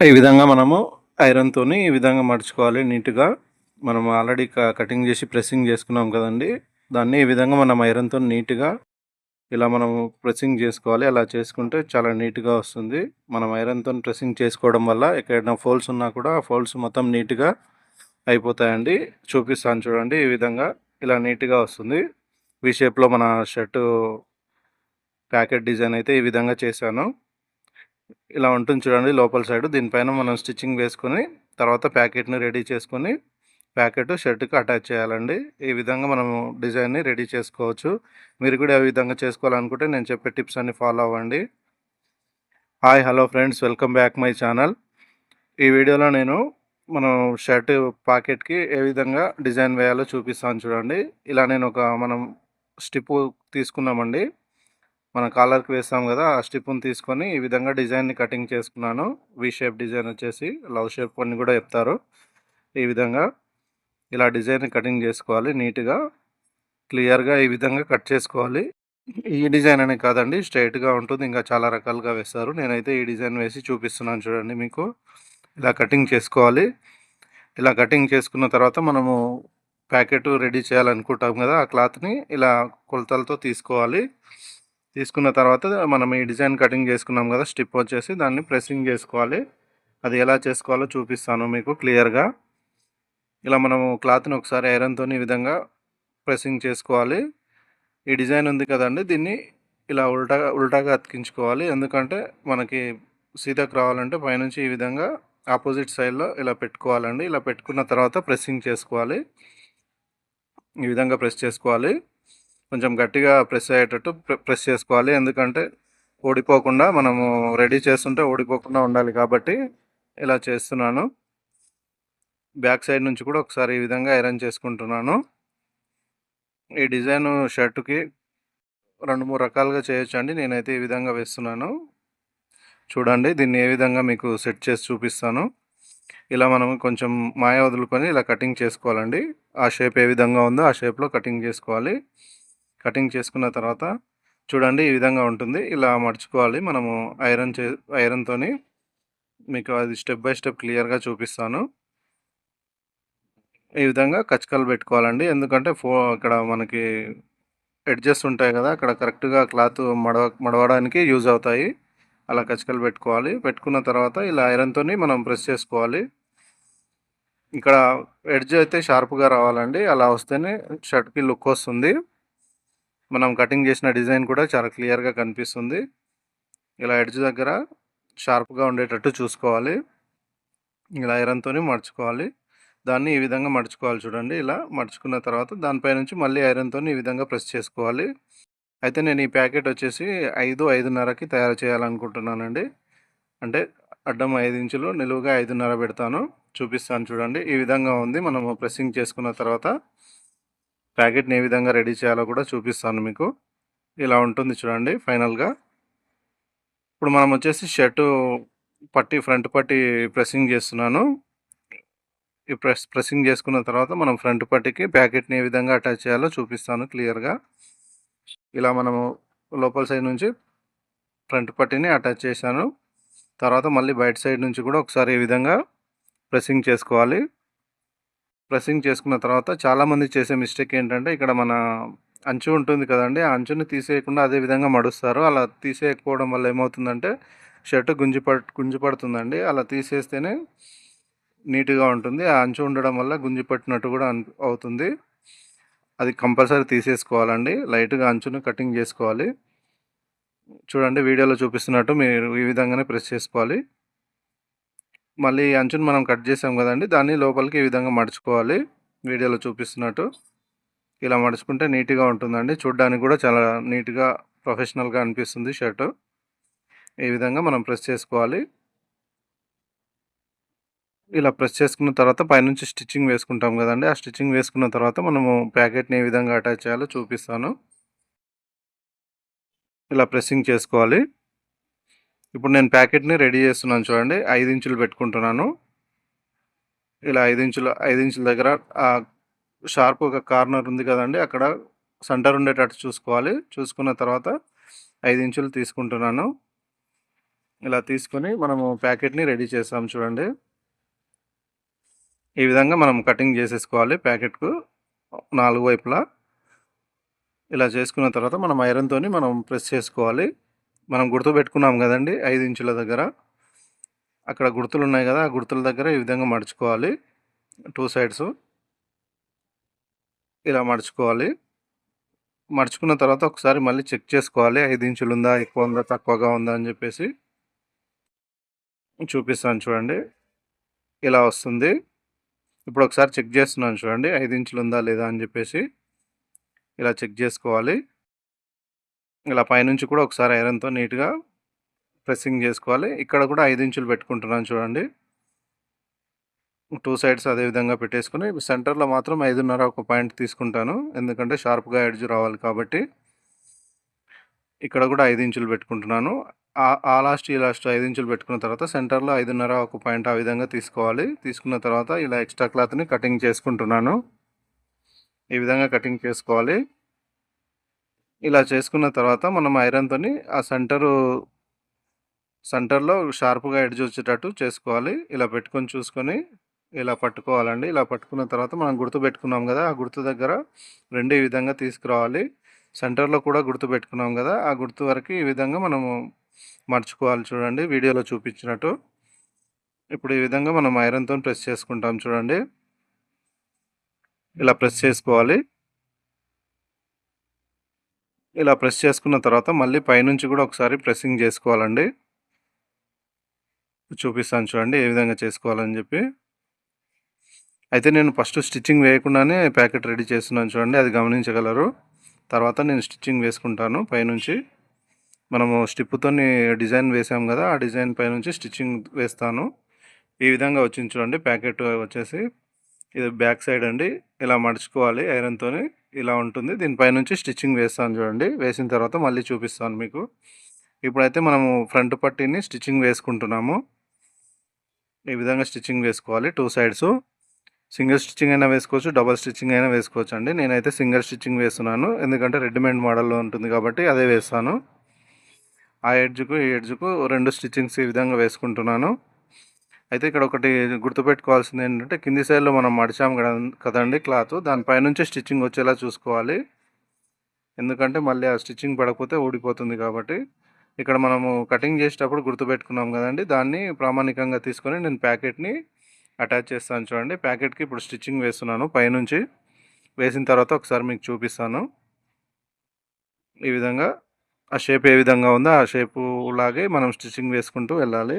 ఈ విధంగా మనము ఐరన్‌తో ఈ విధంగా మడుచుకోవాలి నీట్‌గా. మనం ఆల్రెడీ క కటింగ్ చేసి ప్రెస్సింగ్ చేసుకున్నాం కదండీ! దాన్ని ఈ విధంగా మనం ఐరన్‌తో నీట్‌గా ఇలా మనము ప్రెస్సింగ్ చేసుకోవాలి. అలా చేసుకుంటే చాలా నీట్‌గా వస్తుంది. మనం ఐరన్తో ప్రెస్సింగ్ చేసుకోవడం వల్ల ఎక్కడైనా ఫోల్స్ ఉన్నా కూడా ఆ ఫోల్స్ మొత్తం నీట్‌గా అయిపోతాయండి. చూపిస్తాను చూడండి. ఈ విధంగా ఇలా నీట్‌గా వస్తుంది. వి షేప్‌లో మన షర్టు ప్యాకెట్ డిజైన్ అయితే ఈ విధంగా చేశాను. ఇలా ఉంటుంది చూడండి లోపల సైడ్. దీనిపైన మనం స్టిచ్చింగ్ వేసుకొని తర్వాత ప్యాకెట్‌ని రెడీ చేసుకొని ప్యాకెట్ షర్ట్‌కి అటాచ్ చేయాలండి. ఈ విధంగా మనము డిజైన్‌ని రెడీ చేసుకోవచ్చు. మీరు కూడా ఏ విధంగా చేసుకోవాలనుకుంటే నేను చెప్పే టిప్స్ అన్ని ఫాలో అవ్వండి. Hi hello friends welcome back my channel. ఈ వీడియోలో నేను మనం షర్ట్ పాకెట్‌కి ఏ విధంగా డిజైన్ వేయాలో చూపిస్తాను చూడండి. ఇలా నేను ఒక మనం స్టిప్ తీసుకున్నామండి. మన కాలర్‌కి వేస్తాం కదా! ఆ స్టిప్‌ని తీసుకొని ఈ విధంగా డిజైన్‌ని కటింగ్ చేసుకున్నాను. వి షేప్ డిజైన్ వచ్చేసి లవ్ షేప్ అని కూడా చెప్తారు. ఈ విధంగా ఇలా డిజైన్ కటింగ్ చేసుకోవాలి నీట్‌గా. క్లియర్‌గా ఈ విధంగా కట్ చేసుకోవాలి. ఈ డిజైన్ అనే కాదండి స్ట్రెయిట్‌గా ఉంటుంది. ఇంకా చాలా రకాలుగా వేస్తారు. నేనైతే ఈ డిజైన్ వేసి చూపిస్తున్నాను చూడండి మీకు. ఇలా కటింగ్ చేసుకోవాలి. ఇలా కటింగ్ చేసుకున్న తర్వాత మనము ప్యాకెట్ రెడీ చేయాలనుకుంటాం కదా! ఆ క్లాత్‌ని ఇలా కొలతలతో తీసుకోవాలి. తీసుకున్న తర్వాత మనం ఈ డిజైన్ కటింగ్ చేసుకున్నాం కదా! స్టిప్ వచ్చేసి దాన్ని ప్రెస్సింగ్ చేసుకోవాలి. అది ఎలా చేసుకోవాలో చూపిస్తాను మీకు క్లియర్‌గా. ఇలా మనము క్లాత్‌ని ఒకసారి ఐరన్తో ఈ విధంగా ప్రెస్సింగ్ చేసుకోవాలి. ఈ డిజైన్ ఉంది కదండి దీన్ని ఇలా ఉల్టాగా ఉల్టాగా అతికించుకోవాలి. ఎందుకంటే మనకి సీతకు రావాలంటే పైనుంచి ఈ విధంగా ఆపోజిట్ సైడ్‌లో ఇలా పెట్టుకోవాలండి. ఇలా పెట్టుకున్న తర్వాత ప్రెస్సింగ్ చేసుకోవాలి. ఈ విధంగా ప్రెస్ చేసుకోవాలి. కొంచెం గట్టిగా ప్రెస్ అయ్యేటట్టు ప్రె ప్రెస్ చేసుకోవాలి. ఎందుకంటే ఓడిపోకుండా మనము రెడీ చేస్తుంటే ఓడిపోకుండా ఉండాలి కాబట్టి ఇలా చేస్తున్నాను. బ్యాక్ సైడ్ నుంచి కూడా ఒకసారి ఈ విధంగా ఐరన్ చేసుకుంటున్నాను. ఈ డిజైను షర్ట్‌కి 2, 3 రకాలుగా చేయొచ్చండి. నేనైతే ఈ విధంగా వేస్తున్నాను. చూడండి దీన్ని ఏ విధంగా మీకు సెట్ చేసి చూపిస్తాను. ఇలా మనం కొంచెం మాయ వదులుకొని ఇలా కటింగ్ చేసుకోవాలండి. ఆ షేప్ ఏ విధంగా ఉందో ఆ షేప్‌లో కటింగ్ చేసుకోవాలి. కటింగ్ చేసుకున్న తర్వాత చూడండి ఈ విధంగా ఉంటుంది. ఇలా మడుచుకోవాలి. మనము ఐరన్ చే ఐరన్‌తోని మీకు అది స్టెప్ బై స్టెప్ క్లియర్‌గా చూపిస్తాను. ఈ విధంగా కచకలు పెట్టుకోవాలండి. ఎందుకంటే ఫో ఇక్కడ మనకి ఎడ్జెస్ ఉంటాయి కదా! అక్కడ కరెక్ట్‌గా క్లాత్ మడవ మడవడానికి యూజ్ అవుతాయి. అలా కచకలు పెట్టుకోవాలి. పెట్టుకున్న తర్వాత ఇలా ఐరన్‌తోని మనం ప్రెస్ చేసుకోవాలి. ఇక్కడ ఎడ్జ్ అయితే షార్ప్‌గా రావాలండి. అలా వస్తేనే షర్ట్‌కి లుక్ వస్తుంది. మనం కటింగ్ చేసిన డిజైన్ కూడా చాలా క్లియర్‌గా కనిపిస్తుంది. ఇలా ఎడ్జ్ దగ్గర షార్ప్‌గా ఉండేటట్టు చూసుకోవాలి. ఇలా ఐరన్‌తోని మడుచుకోవాలి. దాన్ని ఈ విధంగా మడుచుకోవాలి చూడండి. ఇలా మడుచుకున్న తర్వాత దానిపై నుంచి మళ్ళీ ఐరన్‌తోని ఈ విధంగా ప్రెస్ చేసుకోవాలి. అయితే నేను ఈ ప్యాకెట్ వచ్చేసి 5, 5:30కి తయారు చేయాలనుకుంటున్నానండి. అంటే అడ్డం ఐదు ఇంచులు, నిలువుగా 5:30 పెడతాను. చూపిస్తాను చూడండి. ఈ విధంగా ఉంది. మనము ప్రెస్సింగ్ చేసుకున్న తర్వాత ప్యాకెట్‌ని ఏ విధంగా రెడీ చేయాలో కూడా చూపిస్తాను మీకు. ఇలా ఉంటుంది చూడండి ఫైనల్‌గా. ఇప్పుడు మనం వచ్చేసి షర్టు పట్టి ఫ్రంట్ పట్టి ప్రెస్సింగ్ చేస్తున్నాను. ఈ ప్రెస్ ప్రెస్సింగ్ చేసుకున్న తర్వాత మనం ఫ్రంట్ పట్టీకి ప్యాకెట్‌ని ఏ విధంగా అటాచ్ చేయాలో చూపిస్తాను క్లియర్‌గా. ఇలా మనము లోపల సైడ్ నుంచి ఫ్రంట్ పట్టీని అటాచ్ చేశాను. తర్వాత మళ్ళీ బయట సైడ్ నుంచి కూడా ఒకసారి ఈ విధంగా ప్రెస్సింగ్ చేసుకోవాలి. ప్రెస్సింగ్ చేసుకున్న తర్వాత చాలామంది చేసే మిస్టేక్ ఏంటంటే ఇక్కడ మన అంచు ఉంటుంది కదండి ఆ అంచుని తీసేయకుండా అదే విధంగా మడుస్తారు. అలా తీసేయకపోవడం వల్ల ఏమవుతుందంటే షర్ట్ గుంజి పడ్ గుంజి పడుతుందండి. అలా తీసేస్తేనే నీట్‌గా ఉంటుంది. ఆ అంచు ఉండడం వల్ల గుంజి పట్టినట్టు కూడా అవుతుంది. అది కంపల్సరీ తీసేసుకోవాలండి. లైట్‌గా అంచును కటింగ్ చేసుకోవాలి. చూడండి వీడియోలో చూపిస్తున్నట్టు మీరు ఈ విధంగానే ప్రెస్ చేసుకోవాలి. మళ్ళీ అంచుని మనం కట్ చేసాం కదండి దాన్ని లోపలికి ఈ విధంగా మడుచుకోవాలి. వీడియోలో చూపిస్తున్నట్టు. ఇలా మడుచుకుంటే నీట్‌గా ఉంటుందండి. చూడ్డానికి కూడా చాలా నీట్‌గా ప్రొఫెషనల్‌గా అనిపిస్తుంది షర్టు. ఈ విధంగా మనం ప్రెస్ చేసుకోవాలి. ఇలా ప్రెస్ చేసుకున్న తర్వాత పైనుంచి స్టిచ్చింగ్ వేసుకుంటాం కదండీ! ఆ స్టిచ్చింగ్ వేసుకున్న తర్వాత మనము ప్యాకెట్‌ని ఏ విధంగా అటాచ్ చేయాలో చూపిస్తాను. ఇలా ప్రెస్సింగ్ చేసుకోవాలి. ఇప్పుడు నేను ప్యాకెట్‌ని రెడీ చేస్తున్నాను చూడండి. ఐదు ఇంచులు పెట్టుకుంటున్నాను. ఇలా ఐదు ఇంచుల ఐదు ఇంచుల దగ్గర షార్ప్ ఒక కార్నర్ ఉంది కదండి అక్కడ సెంటర్ ఉండేటట్టు చూసుకోవాలి. చూసుకున్న తర్వాత ఐదు ఇంచులు తీసుకుంటున్నాను. ఇలా తీసుకొని మనము ప్యాకెట్ని రెడీ చేస్తాం చూడండి ఈ విధంగా మనం కటింగ్ చేసేసుకోవాలి ప్యాకెట్కు నాలుగు వైపులా ఇలా చేసుకున్న తర్వాత మనం ఐరన్తో మనం ప్రెస్ చేసుకోవాలి మనం గుర్తు పెట్టుకున్నాం కదండి ఐదు ఇంచుల దగ్గర. అక్కడ గుర్తులు ఉన్నాయి కదా ఆ గుర్తుల దగ్గర ఈ విధంగా మడుచుకోవాలి. టూ సైడ్స్ ఇలా మడుచుకోవాలి. మడుచుకున్న తర్వాత ఒకసారి మళ్ళీ చెక్ చేసుకోవాలి. ఐదు ఇంచులు ఉందా ఎక్కువ ఉందా తక్కువగా ఉందా అని చెప్పేసి చూపిస్తాను చూడండి. ఇలా వస్తుంది. ఇప్పుడు ఒకసారి చెక్ చేస్తున్నాను చూడండి ఐదు ఇంచులు ఉందా లేదా అని చెప్పేసి ఇలా చెక్ చేసుకోవాలి. ఇలా పైనుంచి కూడా ఒకసారి ఐరన్తో నీట్గా ప్రెస్సింగ్ చేసుకోవాలి. ఇక్కడ కూడా ఐదు ఇంచులు పెట్టుకుంటున్నాను చూడండి. టూ సైడ్స్ అదే విధంగా పెట్టేసుకుని సెంటర్లో మాత్రం ఐదున్నర ఒక పాయింట్ తీసుకుంటాను. ఎందుకంటే షార్ప్గా ఎడ్జ్ రావాలి కాబట్టి. ఇక్కడ కూడా ఐదు ఇంచులు పెట్టుకుంటున్నాను. ఆ లాస్ట్ ఈ లాస్ట్ ఐదు ఇంచులు పెట్టుకున్న తర్వాత సెంటర్లో ఐదున్నర ఒక పాయింట్ ఆ విధంగా తీసుకోవాలి. తీసుకున్న తర్వాత ఇలా ఎక్స్ట్రా క్లాత్ని కటింగ్ చేసుకుంటున్నాను. ఈ విధంగా కటింగ్ చేసుకోవాలి. ఇలా చేసుకున్న తర్వాత మనం ఐరన్తో ఆ సెంటరు సెంటర్లో షార్ప్గా ఎడ్జ్ వచ్చేటట్టు చేసుకోవాలి. ఇలా పెట్టుకొని చూసుకొని ఇలా పట్టుకోవాలండి. ఇలా పట్టుకున్న తర్వాత మనం గుర్తు పెట్టుకున్నాం కదా ఆ గుర్తు దగ్గర రెండు ఈ విధంగా తీసుకురావాలి. సెంటర్లో కూడా గుర్తు పెట్టుకున్నాం కదా ఆ గుర్తు వరకు ఈ విధంగా మనము మర్చుకోవాలి చూడండి. వీడియోలో చూపించినట్టు. ఇప్పుడు ఈ విధంగా మనం ఐరన్తో ప్రెస్ చేసుకుంటాం చూడండి. ఇలా ప్రెస్ చేసుకోవాలి. ఇలా ప్రెస్ చేసుకున్న తర్వాత మళ్ళీ పైనుంచి కూడా ఒకసారి ప్రెస్సింగ్ చేసుకోవాలండి. చూపిస్తాను చూడండి ఏ విధంగా చేసుకోవాలని చెప్పి. అయితే నేను ఫస్ట్ స్టిచ్చింగ్ వేయకుండానే ప్యాకెట్ రెడీ చేస్తున్నాను చూడండి అది గమనించగలరు. తర్వాత నేను స్టిచ్చింగ్ వేసుకుంటాను పైనుంచి. మనము స్టిప్తో డిజైన్ వేసాం కదా ఆ డిజైన్ పైనుంచి స్టిచ్చింగ్ వేస్తాను. ఈ విధంగా వచ్చింది చూడండి ప్యాకెట్ వచ్చేసి. ఇది బ్యాక్ సైడ్ అండి. ఇలా మడుచుకోవాలి ఐరన్తో ఇలా ఉంటుంది. దీనిపై నుంచి స్టిచ్చింగ్ వేస్తాను చూడండి. వేసిన తర్వాత మళ్ళీ చూపిస్తాను మీకు. ఇప్పుడైతే మనము ఫ్రంట్ పట్టీని స్టిచ్చింగ్ వేసుకుంటున్నాము. ఈ విధంగా స్టిచ్చింగ్ వేసుకోవాలి టూ సైడ్స్. సింగిల్ స్టిచ్చింగ్ అయినా వేసుకోవచ్చు డబల్ స్టిచ్చింగ్ అయినా వేసుకోవచ్చు అండి. నేనైతే సింగిల్ స్టిచ్చింగ్ వేస్తున్నాను. ఎందుకంటే రెడీమేడ్ మోడల్లో ఉంటుంది కాబట్టి అదే వేస్తాను. ఆ ఎడ్జ్కు ఈ ఎడ్జ్కు రెండు స్టిచ్చింగ్స్ ఈ విధంగా వేసుకుంటున్నాను. అయితే ఇక్కడ ఒకటి గుర్తుపెట్టుకోవాల్సింది ఏంటంటే కింది సైడ్లో మనం మడిచాం కదండి క్లాత్. దానిపైనుంచి స్టిచ్చింగ్ వచ్చేలా చూసుకోవాలి. ఎందుకంటే మళ్ళీ ఆ స్టిచ్చింగ్ పడకపోతే ఊడిపోతుంది కాబట్టి. ఇక్కడ మనము కటింగ్ చేసేటప్పుడు గుర్తుపెట్టుకున్నాం కదండి. దాన్ని ప్రామాణికంగా తీసుకొని నేను ప్యాకెట్ని అటాచ్ చేస్తాను చూడండి. ప్యాకెట్కి ఇప్పుడు స్టిచ్చింగ్ వేస్తున్నాను పైనుంచి. వేసిన తర్వాత ఒకసారి మీకు చూపిస్తాను. ఈ విధంగా ఆ షేప్ ఏ విధంగా ఉందో ఆ షేపు లాగే మనం స్టిచ్చింగ్ వేసుకుంటూ వెళ్ళాలి.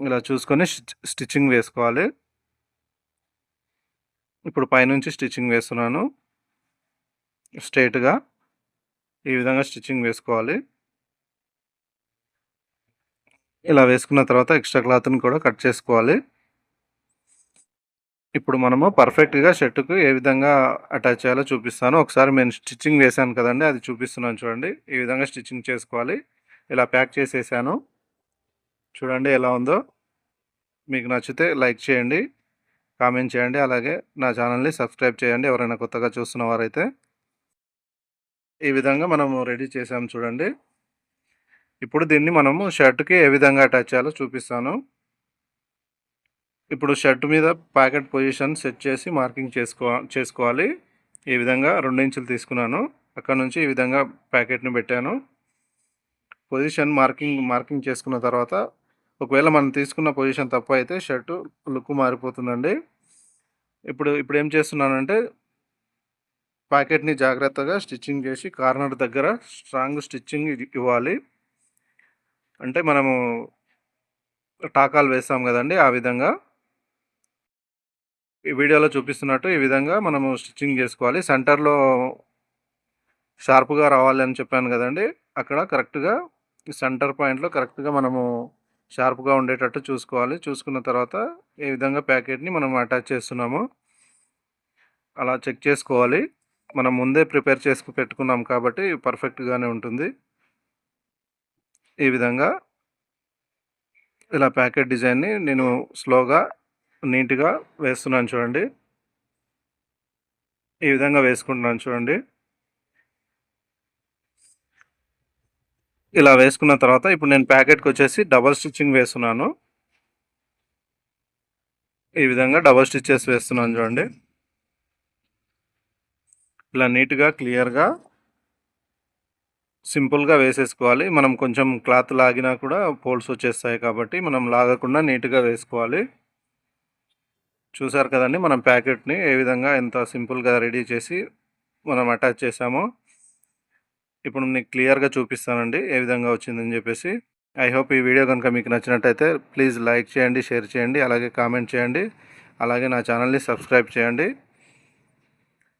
ఇలా చూసుకొని స్టిచ్చింగ్ వేసుకోవాలి. ఇప్పుడు పైనుంచి స్టిచ్చింగ్ వేస్తున్నాను. స్ట్రైట్గా ఈ విధంగా స్టిచ్చింగ్ వేసుకోవాలి. ఇలా వేసుకున్న తర్వాత ఎక్స్ట్రా క్లాత్ని కూడా కట్ చేసుకోవాలి. ఇప్పుడు మనము పర్ఫెక్ట్గా షర్టుకు ఏ విధంగా అటాచ్ చేయాలో చూపిస్తాను. ఒకసారి నేను స్టిచ్చింగ్ వేసాను కదండి అది చూపిస్తున్నాను చూడండి. ఈ విధంగా స్టిచ్చింగ్ చేసుకోవాలి. ఇలా ప్యాక్ చేసేసాను. చూడండి ఎలా ఉందో. మీకు నచ్చితే లైక్ చేయండి కామెంట్ చేయండి అలాగే నా ఛానల్ని సబ్స్క్రైబ్ చేయండి ఎవరైనా కొత్తగా చూస్తున్న వారైతే. ఈ విధంగా మనము రెడీ చేసాము చూడండి. ఇప్పుడు దీన్ని మనము షర్ట్కి ఏ విధంగా అటాచ్ చేయాలో చూపిస్తాను. ఇప్పుడు షర్ట్ మీద ప్యాకెట్ పొజిషన్ సెట్ చేసి మార్కింగ్ చేసుకో చేసుకోవాలి. ఈ విధంగా రెండు ఇంచులు తీసుకున్నాను. అక్కడ నుంచి ఈ విధంగా ప్యాకెట్ని పెట్టాను. పొజిషన్ మార్కింగ్ మార్కింగ్ చేసుకున్న తర్వాత ఒకవేళ మనం తీసుకున్న పొజిషన్ తప్పు అయితే షర్టు లుక్ మారిపోతుందండి. ఇప్పుడు ఇప్పుడు ఏం చేస్తున్నానంటే ప్యాకెట్ని జాగ్రత్తగా స్టిచ్చింగ్ చేసి కార్నర్ దగ్గర స్ట్రాంగ్ స్టిచ్చింగ్ ఇవ్వాలి. అంటే మనము టాకాలు వేస్తాం కదండి ఆ విధంగా. ఈ వీడియోలో చూపిస్తున్నట్టు ఈ విధంగా మనము స్టిచ్చింగ్ చేసుకోవాలి. సెంటర్లో షార్ప్గా రావాలి అని చెప్పాను కదండి. అక్కడ కరెక్ట్గా సెంటర్ పాయింట్లో కరెక్ట్గా మనము షార్ప్గా ఉండేటట్టు చూసుకోవాలి. చూసుకున్న తర్వాత ఏ విధంగా ప్యాకెట్ని మనం అటాచ్ చేస్తున్నాము అలా చెక్ చేసుకోవాలి. మనం ముందే ప్రిపేర్ చేసుకు పెట్టుకున్నాం కాబట్టి పర్ఫెక్ట్గానే ఉంటుంది. ఈ విధంగా ఇలా ప్యాకెట్ డిజైన్ని నేను స్లోగా నీట్గా వేస్తున్నాను చూడండి. ఈ విధంగా వేసుకుంటున్నాను చూడండి. ఇలా వేసుకున్న తర్వాత ఇప్పుడు నేను ప్యాకెట్కి వచ్చేసి డబల్ స్టిచ్చింగ్ వేస్తున్నాను. ఈ విధంగా డబల్ స్టిచ్చెస్ వేస్తున్నాను చూడండి. ఇలా నీట్గా క్లియర్గా సింపుల్గా వేసేసుకోవాలి. మనం కొంచెం క్లాత్ లాగినా కూడా పోల్స్ వచ్చేస్తాయి కాబట్టి మనం లాగకుండా నీట్గా వేసుకోవాలి. చూసారు కదండి మనం ప్యాకెట్ని ఏ విధంగా ఎంత సింపుల్గా రెడీ చేసి మనం అటాచ్ చేసామో. ఇప్పుడు మీకు క్లియర్గా చూపిస్తానండి ఏ విధంగా వచ్చిందని చెప్పేసి. ఐ హోప్ ఈ వీడియో కనుక మీకు నచ్చినట్టయితే ప్లీజ్ లైక్ చేయండి షేర్ చేయండి అలాగే కామెంట్ చేయండి అలాగే నా ఛానల్ని సబ్స్క్రైబ్ చేయండి.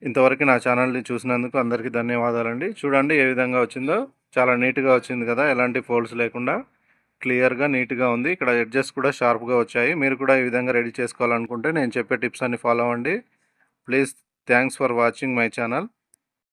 ఇంతవరకు నా ఛానల్ని చూసినందుకు అందరికీ ధన్యవాదాలండి. చూడండి ఏ విధంగా వచ్చిందో. చాలా నీట్గా వచ్చింది కదా ఎలాంటి ఫోల్డ్స్ లేకుండా. క్లియర్గా నీట్గా ఉంది. ఇక్కడ ఎడ్జెస్ కూడా షార్ప్గా వచ్చాయి. మీరు కూడా ఈ విధంగా రెడీ చేసుకోవాలనుకుంటే నేను చెప్పే టిప్స్ అన్ని ఫాలో అవ్వండి. Please thanks for watching my channel.